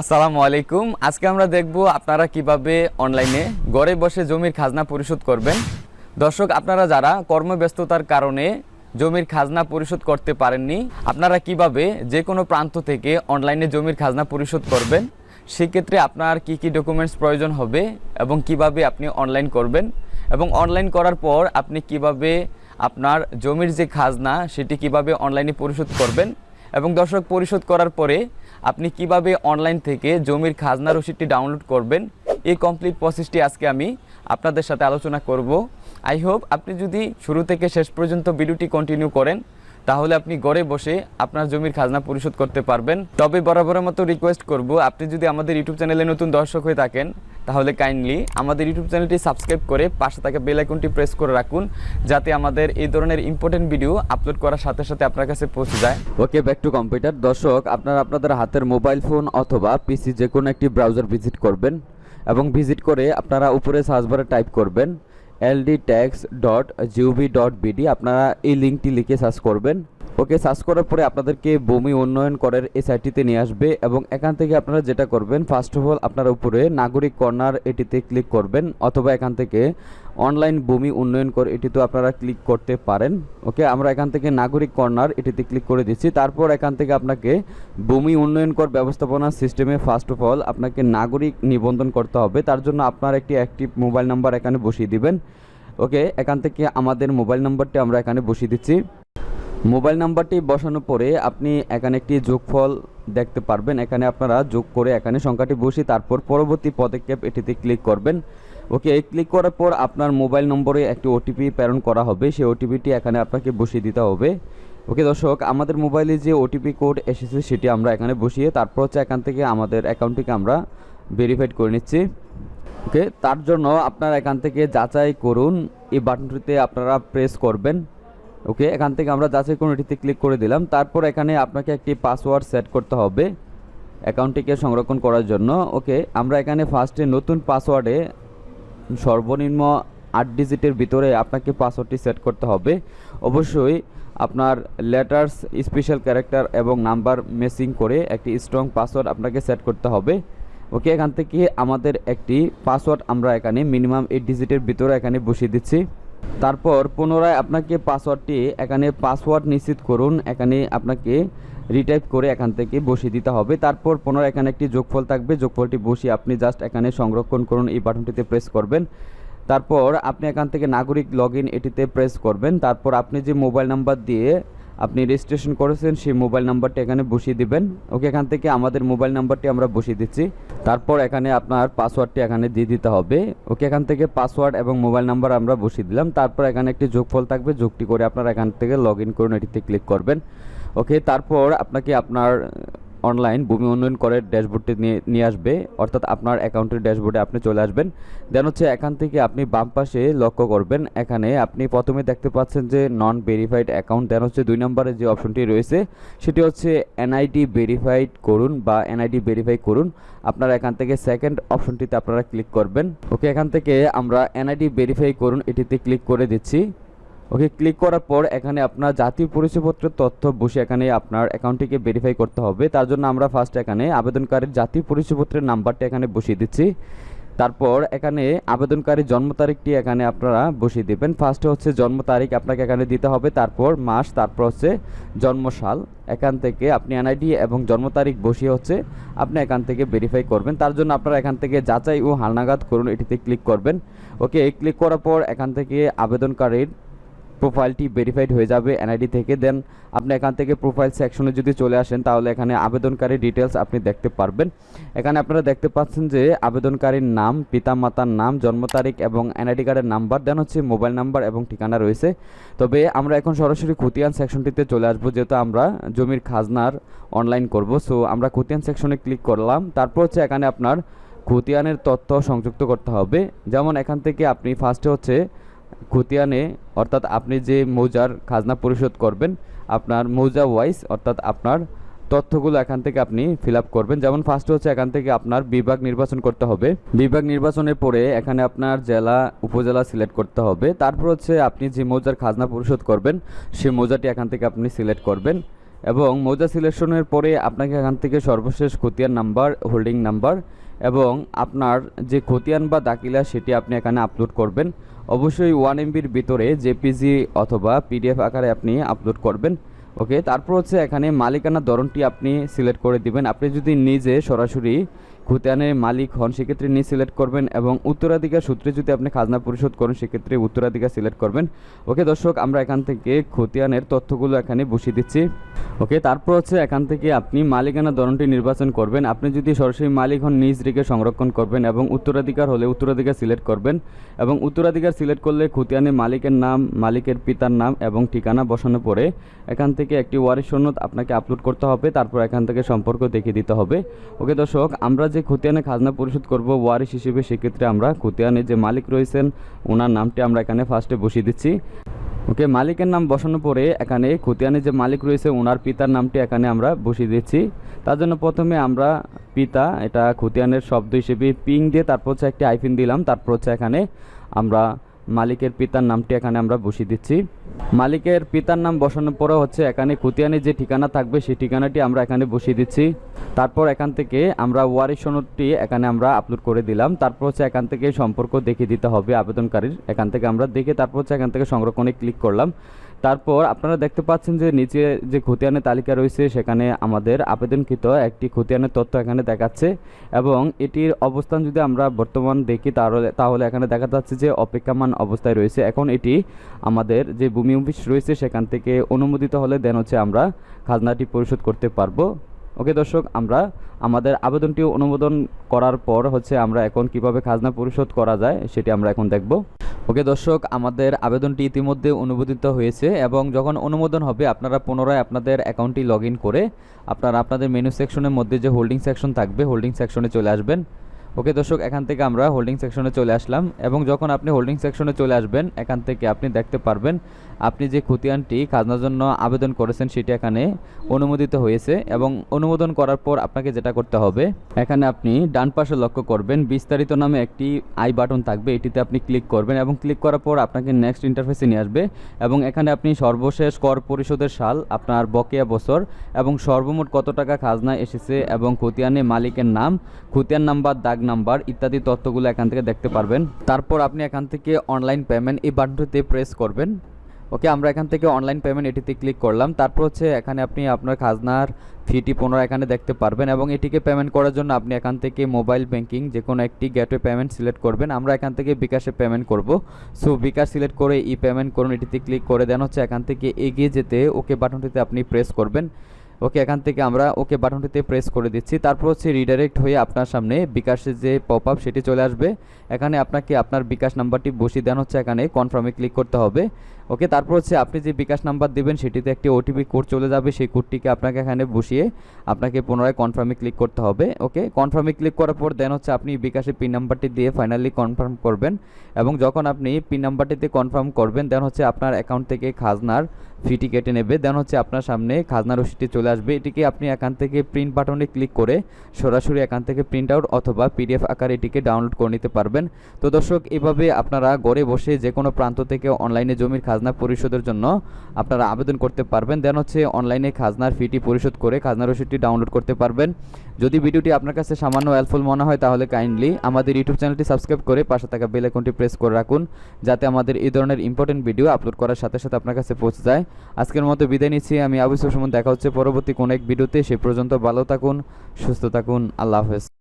আসসালামু আলাইকুম। আজকে আমরা দেখব আপনারা কীভাবে অনলাইনে ঘরে বসে জমির খাজনা পরিশোধ করবেন। দর্শক, আপনারা যারা কর্মব্যস্ততার কারণে জমির খাজনা পরিশোধ করতে পারেননি, আপনারা কীভাবে যে কোনো প্রান্ত থেকে অনলাইনে জমির খাজনা পরিশোধ করবেন, সেক্ষেত্রে আপনার কি কি ডকুমেন্টস প্রয়োজন হবে এবং কীভাবে আপনি অনলাইন করবেন এবং অনলাইন করার পর আপনি কীভাবে আপনার জমির যে খাজনা, সেটি কীভাবে অনলাইনে পরিশোধ করবেন। এবং দর্শক, পরিশোধ করার পরে আপনি কীভাবে অনলাইন থেকে জমির খাজনা রসিদটি ডাউনলোড করবেন? এই কমপ্লিট প্রসেসটি আজকে আমি আপনাদের সাথে আলোচনা করব। আই হোপ আপনি যদি শুরু থেকে শেষ পর্যন্ত ভিডিওটি কন্টিনিউ করেন, তাহলে আপনি ঘরে বসে আপনার জমির খাজনা পরিশোধ করতে পারবেন। তবে বরাবরের মতো রিকোয়েস্ট করব, আপনি যদি আমাদের ইউটিউব চ্যানেলে নতুন দর্শক হয়ে থাকেন তাহলে কাইন্ডলি আমাদের ইউটিউব চ্যানেলটি সাবস্ক্রাইব করে পাশে থাকা বেল আইকনটি প্রেস করে রাখুন, যাতে আমাদের এই ধরনের ইম্পর্টেন্ট ভিডিও আপলোড করার সাথে সাথে আপনার কাছে পৌঁছে যায়। ওকে ব্যাক টু কম্পিউটার দর্শক, আপনারা আপনাদের হাতের মোবাইল ফোন অথবা পিসি যে কোনো একটি ব্রাউজার ভিজিট করবেন এবং ভিজিট করে আপনারা উপরে সার্চ বারে টাইপ করবেন LD tax dot GOV dot BD আপনারা এই লিঙ্কটি লিখে সার্চ করবেন। ওকে সার্চ করার পরে আপনাদেরকে ভূমি উন্নয়ন করের এই সাইটটিতে নিয়ে আসবে এবং এখান থেকে আপনারা যেটা করবেন ফার্স্ট অফ অল আপনারা উপরে নাগরিক কর্নার এটিতে ক্লিক করবেন অথবা এখান থেকে অনলাইন ভূমি উন্নয়ন কর এটিতেও আপনারা ক্লিক করতে পারেন। ওকে, আমরা এখান থেকে নাগরিক কর্নার এটিতে ক্লিক করে দিচ্ছি। তারপর এখান থেকে আপনাকে ভূমি উন্নয়ন কর ব্যবস্থাপনা সিস্টেমে ফার্স্ট অফ অল আপনাকে নাগরিক নিবন্ধন করতে হবে। তার জন্য আপনার একটি অ্যাক্টিভ মোবাইল নাম্বার এখানে বসিয়ে দিবেন। ওকে, এখান থেকে আমাদের মোবাইল নাম্বারটি আমরা এখানে বসিয়ে দিচ্ছি। মোবাইল নাম্বারটি বসানোর পরে আপনি এখানে একটি যোগফল দেখতে পারবেন। এখানে আপনারা যোগ করে এখানে সংখ্যাটি বসিয়ে তারপর পরবর্তী পদক্ষেপ এটিতে ক্লিক করবেন। ওকে এই ক্লিক করার পর আপনার মোবাইল নম্বরে একটি ওটিপি প্রেরণ করা হবে। সেই ওটিপিটি এখানে আপনাকে বসিয়ে দিতে হবে। ওকে দর্শক, আমাদের মোবাইলে যে ওটিপি কোড এসেছে সেটি আমরা এখানে বসিয়ে তারপর হচ্ছে এখান থেকে আমাদের অ্যাকাউন্টটিকে আমরা ভেরিফাইড করে নিচ্ছি। ওকে তার জন্য আপনারা এখান থেকে যাচাই করুন। এই বাটনটিতে আপনারা প্রেস করবেন। ওকে, এখান থেকে আমরা যাচাই করুন এটিতে ক্লিক করে দিলাম। তারপর এখানে আপনাকে একটি পাসওয়ার্ড সেট করতে হবে অ্যাকাউন্টটিকে সংরক্ষণ করার জন্য। ওকে, আমরা এখানে ফার্স্টে নতুন পাসওয়ার্ডে সর্বনিম্ন আট ডিজিটের ভিতরে আপনাকে পাসওয়ার্ডটি সেট করতে হবে। অবশ্যই আপনার লেটার্স স্পেশাল ক্যারেক্টার এবং নাম্বার মেসিং করে একটি স্ট্রং পাসওয়ার্ড আপনাকে সেট করতে হবে। ওকে, এখান থেকে আমাদের একটি পাসওয়ার্ড আমরা এখানে মিনিমাম এইট ডিজিটের ভিতরে এখানে বসিয়ে দিচ্ছি। তারপর পুনরায় আপনাকে পাসওয়ার্ডটি এখানে পাসওয়ার্ড নিশ্চিত করুন, এখানে আপনাকে রিটাইপ করে এখান থেকে বসিয়ে দিতে হবে। তারপর পুনরায় এখানে একটি যোগফল থাকবে, যোগফলটি বসিয়ে আপনি জাস্ট এখানে সংরক্ষণ করুন, এই বাটনটিতে প্রেস করবেন। তারপর আপনি এখান থেকে নাগরিক লগ এটিতে প্রেস করবেন। তারপর আপনি যে মোবাইল নাম্বার দিয়ে আপনি রেজিস্ট্রেশন করেছেন, সেই মোবাইল নাম্বারটি এখানে বসিয়ে দিবেন। ওকে এখান থেকে আমাদের মোবাইল নাম্বারটি আমরা বসিয়ে দিচ্ছি। তারপর এখানে আপনার পাসওয়ার্ডটি এখানে দিয়ে দিতে হবে। ওকে এখান থেকে পাসওয়ার্ড এবং মোবাইল নাম্বার আমরা বসিয়ে দিলাম। তারপর এখানে একটি যোগফল থাকবে। যোগটি করে আপনার এখান থেকে লগ ইন করুন এটিতে ক্লিক করবেন। ওকে তারপর আপনাকে আপনার অনলাইন ভূমি উন্নয়ন করে ড্যাশবোর্ডটি নিয়ে নিয়ে আসবে। অর্থাৎ আপনার অ্যাকাউন্টের ড্যাশবোর্ডে আপনি চলে আসবেন। দেন হচ্ছে এখান থেকে আপনি বাম পাশে লক্ষ্য করবেন। এখানে আপনি প্রথমে দেখতে পাচ্ছেন যে নন ভেরিফাইড অ্যাকাউন্ট দেন হচ্ছে দুই নম্বরে যে অপশনটি রয়েছে, সেটি হচ্ছে এনআইডি ভেরিফাইড করুন বা এনআইডি ভেরিফাই করুন। আপনারা এখান থেকে সেকেন্ড অপশনটিতে আপনারা ক্লিক করবেন। ওকে এখান থেকে আমরা এনআইডি ভেরিফাই করুন, এটিতে ক্লিক করে দিচ্ছি। ওকে ক্লিক করার পর এখানে আপনার জাতীয় পরিচয়পত্রের তথ্য বসে এখানে আপনার অ্যাকাউন্টটিকে ভেরিফাই করতে হবে। তার জন্য আমরা ফার্স্ট এখানে আবেদনকারীর জাতীয় পরিচয়পত্রের নাম্বারটি এখানে বসিয়ে দিচ্ছি। তারপর এখানে আবেদনকারীর জন্ম তারিখটি এখানে আপনারা বসিয়ে দেবেন। ফার্স্টে হচ্ছে জন্ম তারিখ আপনাকে এখানে দিতে হবে, তারপর মাস, তারপর হচ্ছে জন্মসাল। এখান থেকে আপনি এনআইডি এবং জন্ম তারিখ বসিয়ে হচ্ছে আপনি এখান থেকে ভেরিফাই করবেন। তার জন্য আপনারা এখান থেকে যাচাই ও হালনাগাদ করুন, এটিতে ক্লিক করবেন। ওকে ক্লিক করার পর এখান থেকে আবেদনকারীর প্রোফাইলটি ভেরিফাইড হয়ে যাবে এনআইডি থেকে। দেন আপনি এখান থেকে প্রোফাইল সেকশনে যদি চলে আসেন, তাহলে এখানে আবেদনকারী ডিটেলস আপনি দেখতে পারবেন। এখানে আপনারা দেখতে পাচ্ছেন যে আবেদনকারীর নাম, পিতামাতার নাম, জন্ম তারিখ এবং এনআইডি কার্ডের নাম্বার দেন হচ্ছে মোবাইল নাম্বার এবং ঠিকানা রয়েছে। তবে আমরা এখন সরাসরি খতিয়ান সেকশনটিতে চলে আসব, যেহেতু আমরা জমির খাজনার অনলাইন করব। সো আমরা খতিয়ান সেকশনে ক্লিক করলাম, তারপর হচ্ছে এখানে আপনার খতিয়ানের তথ্য সংযুক্ত করতে হবে। যেমন এখান থেকে আপনি ফার্স্টে হচ্ছে খতিয়ানে, অর্থাৎ আপনি যে মৌজার খাজনা পরিশোধ করবেন, আপনার মৌজা ওয়াইজ অর্থাৎ আপনার তথ্যগুলো এখান থেকে আপনি ফিল করবেন। যেমন ফার্স্ট হচ্ছে এখান থেকে আপনার বিভাগ নির্বাচন করতে হবে। বিভাগ নির্বাচনের পরে এখানে আপনার জেলা, উপজেলা সিলেক্ট করতে হবে। তারপর হচ্ছে আপনি যে মৌজার খাজনা পরিশোধ করবেন, সেই মৌজাটি এখান থেকে আপনি সিলেক্ট করবেন। এবং মৌজা সিলেকশনের পরে আপনাকে এখান থেকে সর্বশেষ খতিয়ান নাম্বার হোল্ডিং নাম্বার এবং আপনার যে খতিয়ান বা দাখিলা, সেটি আপনি এখানে আপলোড করবেন। অবশ্যই ওয়ান এমবির ভিতরে জেপিজি অথবা পিডিএফ আকারে আপনি আপলোড করবেন। ওকে তারপর হচ্ছে এখানে মালিকানার ধরনটি আপনি সিলেক্ট করে দিবেন। আপনি যদি নিজে সরাসরি খতিয়ানের মালিক হন, সেক্ষেত্রে নিজ সিলেক্ট করবেন এবং উত্তরাধিকার সূত্রে যদি আপনি খাজনা পরিশোধ করেন, সেক্ষেত্রে উত্তরাধিকার সিলেক্ট করবেন। ওকে দর্শক, আমরা এখান থেকে খতিয়ানের তথ্যগুলো এখানে বসিয়ে দিচ্ছি। ওকে, তারপর হচ্ছে এখান থেকে আপনি মালিকানা ধরনটি নির্বাচন করবেন। আপনি যদি সরাসরি মালিক হন, নিজ রেখে সংরক্ষণ করবেন এবং উত্তরাধিকার হলে উত্তরাধিকার সিলেক্ট করবেন এবং উত্তরাধিকার সিলেক্ট করলে খতিয়ানে মালিকের নাম, মালিকের পিতার নাম এবং ঠিকানা বসানো পরে এখান থেকে একটি ওয়ারিশ সনদ আপনাকে আপলোড করতে হবে, তারপর এখান থেকে সম্পর্ক দেখিয়ে দিতে হবে। ওকে, দর্শক, আমরা যে খতিয়ানে খাজনা পরিশোধ করব, ওয়ারিশ হিসেবে সেক্ষেত্রে আমরা খতিয়ানে যে মালিক রয়েছেন, ওনার নামটি আমরা এখানে ফার্স্টে বসিয়ে দিচ্ছি। ওকে, মালিকের নাম বসানো পরে এখানে খতিয়ানে যে মালিক রয়েছে, ওনার পিতার নামটি এখানে আমরা বসিয়ে দিচ্ছি। তার জন্য প্রথমে আমরা পিতা, এটা খতিয়ানের শব্দ হিসেবে পিং দিয়ে তারপর হচ্ছে একটি আইফিন দিলাম, তারপর হচ্ছে এখানে আমরা মালিকের পিতার নামটি এখানে আমরা বসিয়ে দিচ্ছি। মালিকের পিতার নাম বসানোর পরে হচ্ছে এখানে খতিয়ানে যে ঠিকানা থাকবে, সেই ঠিকানাটি আমরা এখানে বসিয়ে দিচ্ছি। তারপর এখান থেকে আমরা ওয়ারিশ সনদটি এখানে আমরা আপলোড করে দিলাম। তারপর হচ্ছে এখান থেকে সম্পর্ক দেখিয়ে দিতে হবে আবেদনকারীর। এখান থেকে আমরা দেখে তারপর হচ্ছে এখান থেকে সংরক্ষণে ক্লিক করলাম। তারপর আপনারা দেখতে পাচ্ছেন যে নিচে যে খতিয়ানের তালিকা রয়েছে, সেখানে আমাদের আবেদনকৃত একটি খতিয়ানের তথ্য এখানে দেখাচ্ছে এবং এটির অবস্থান যদি আমরা বর্তমান দেখি, তাহলে এখানে দেখা যাচ্ছে যে অপেক্ষামান অবস্থায় রয়েছে। এখন এটি আমাদের যে ভূমি অফিস রয়েছে, সেখান থেকে অনুমোদিত হলে দেন হচ্ছে আমরা খাজনাটি পরিশোধ করতে পারব। ওকে দর্শক, আমরা আমাদের আবেদনটি অনুমোদন করার পর হচ্ছে আমরা এখন কীভাবে খাজনা পরিশোধ করা যায়, সেটি আমরা এখন দেখব। ওকে দর্শক, আমাদের আবেদনটি ইতিমধ্যে অনুমোদিত হয়েছে এবং যখন অনুমোদন হবে, আপনারা পুনরায় আপনাদের অ্যাকাউন্টটি লগ করে আপনারা আপনাদের মেনু সেকশনের মধ্যে যে হোল্ডিং সেকশন থাকবে হোল্ডিং সেকশনে চলে আসবেন। ওকে দর্শক, এখান থেকে আমরা হোল্ডিং সেকশনে চলে আসলাম এবং যখন আপনি হোল্ডিং সেকশনে চলে আসবেন, এখান থেকে আপনি দেখতে পারবেন আপনি যে খতিয়ানটি খাজনার জন্য আবেদন করেছেন সেটি এখানে অনুমোদিত হয়েছে এবং অনুমোদন করার পর আপনাকে যেটা করতে হবে, এখানে আপনি ডান পাশে লক্ষ্য করবেন, বিস্তারিত নামে একটি আই বাটন থাকবে, এটিতে আপনি ক্লিক করবেন এবং ক্লিক করার পর আপনাকে নেক্সট ইন্টারফেসে নিয়ে আসবে এবং এখানে আপনি সর্বশেষ কর পরিশোধের সাল, আপনার বকেয়া বছর এবং সর্বমোট কত টাকা খাজনা এসেছে এবং খতিয়ানে মালিকের নাম খতিয়ান নাম্বার, দাগ নাম্বার ইত্যাদি তথ্যগুলো এখান থেকে দেখতে পারবেন। তারপর আপনি এখান থেকে অনলাইন পেমেন্ট এই বাটনটিতে প্রেস করবেন। ওকে আমরা এখান থেকে অনলাইন পেমেন্ট এটিতে ক্লিক করলাম। তারপর হচ্ছে এখানে আপনি আপনার খাজনার ফিটি পুনরায় এখানে দেখতে পারবেন এবং এটিকে পেমেন্ট করার জন্য আপনি এখান থেকে মোবাইল ব্যাংকিং যে কোনো একটি গেটওয়ে পেমেন্ট সিলেক্ট করবেন। আমরা এখান থেকে বিকাশে পেমেন্ট করব। সো বিকাশ সিলেক্ট করে ই পেমেন্ট করুন, এটিতে ক্লিক করে দেন। হচ্ছে এখান থেকে এগিয়ে যেতে ওকে বাটনটিতে আপনি প্রেস করবেন। ওকে এখান থেকে আমরা ওকে বাটনটিতে প্রেস করে দিচ্ছি। তারপর হচ্ছে রিডাইরেক্ট হয়ে আপনার সামনে বিকাশের যে পপ আপ সেটি চলে আসবে। এখানে আপনাকে আপনার বিকাশ নাম্বারটি বসিয়ে দেন হচ্ছে। এখানে কনফার্মে ক্লিক করতে হবে। ওকে, তারপর হচ্ছে আপনি যে বিকাশ নাম্বার দেবেন সেটিতে একটি ওটিপি কোড চলে যাবে। সেই কোডটিকে আপনাকে এখানে বসিয়ে আপনাকে পুনরায় কনফার্মে ক্লিক করতে হবে। ওকে কনফার্মে ক্লিক করার পর দেন হচ্ছে আপনি বিকাশের পিন নাম্বারটি দিয়ে ফাইনালি কনফার্ম করবেন। এবং যখন আপনি পিন নাম্বারটিতে কনফার্ম করবেন দেন হচ্ছে আপনার অ্যাকাউন্ট থেকে খাজনার ফিটি কেটে নেবে। দেন হচ্ছে আপনার সামনে খাজনা রসিদটি চলে আসবে। এটিকে আপনি এখান থেকে প্রিন্ট বাটনে ক্লিক করে সরাসরি এখান থেকে প্রিন্ট আউট অথবা পিডিএফ আকারে এটিকে ডাউনলোড করে নিতে পারবেন। তো দর্শক, এভাবে আপনারা ঘরে বসে যে কোনো প্রান্ত থেকে অনলাইনে জমির খাজনা পরিশোধের জন্য আপনারা আবেদন করতে পারবেন। দেন হচ্ছে অনলাইনে খাজনার ফিটি পরিশোধ করে খাজনা রসিদটি ডাউনলোড করতে পারবেন। যদি ভিডিওটি আপনার কাছে সামান্য হেল্পফুল মনে হয়, তাহলে কাইন্ডলি আমাদের ইউটিউব চ্যানেলটি সাবস্ক্রাইব করে পাশে থাকা বেল প্রেস করে রাখুন, যাতে আমাদের এই ধরনের ইম্পর্টেন্ট ভিডিও আপলোড করার সাথে সাথে আপনার কাছে পৌঁছে যায়। আজকের মতো বিদায় নিচ্ছি। আমি আবু সুমন দেখা হচ্ছে পরবর্তী কোনো এক ভিডিওতে। সে পর্যন্ত ভালো থাকুন, সুস্থ থাকুন। আল্লাহ হাফেজ।